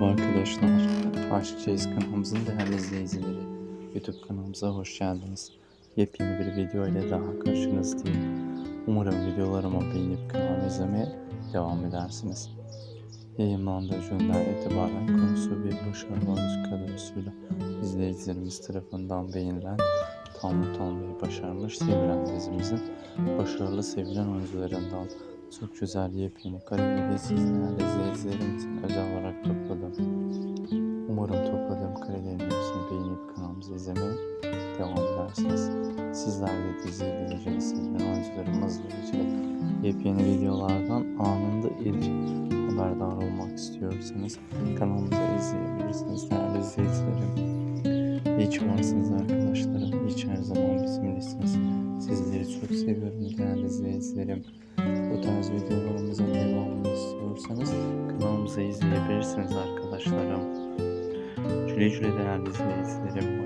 Merhaba arkadaşlar. Aşk Çeyiz kanalımızın değerli izleyicileri. YouTube kanalımıza hoş geldiniz. Yepyeni bir video ile daha karşınızdayım. Umarım videolarımı beğenip kanalımı izlemeye devam edersiniz. Yayınlandığı günden itibaren konusu bir başarılı oyuncu kadrosuyla izleyicilerimiz tarafından beğenilen tam utanmayı başarmış sevilen dizimizin başarılı sevilen oyuncularından çok güzel yepyeni kareleri sizlerle izleyicilerimizin özel olarak topladım. Umarım topladığım karelerin hepsini beğenip kanalımızı izlemeye devam edersiniz. Sizler de ilgili sevilen oyuncularımızla ilgili yepyeni videolardan anında ilk haberdar olmak istiyorsanız kanalımızı izleyebilirsiniz değerli izleyicilerim. İyi ki varsınız arkadaşlarım. Çok seviyorum değerli izleyicilerim. Bu tarz videolarımızın devamını istiyorsanız kanalımızı izleyebilirsiniz arkadaşlarım. Güle güle değerli izleyicilerim.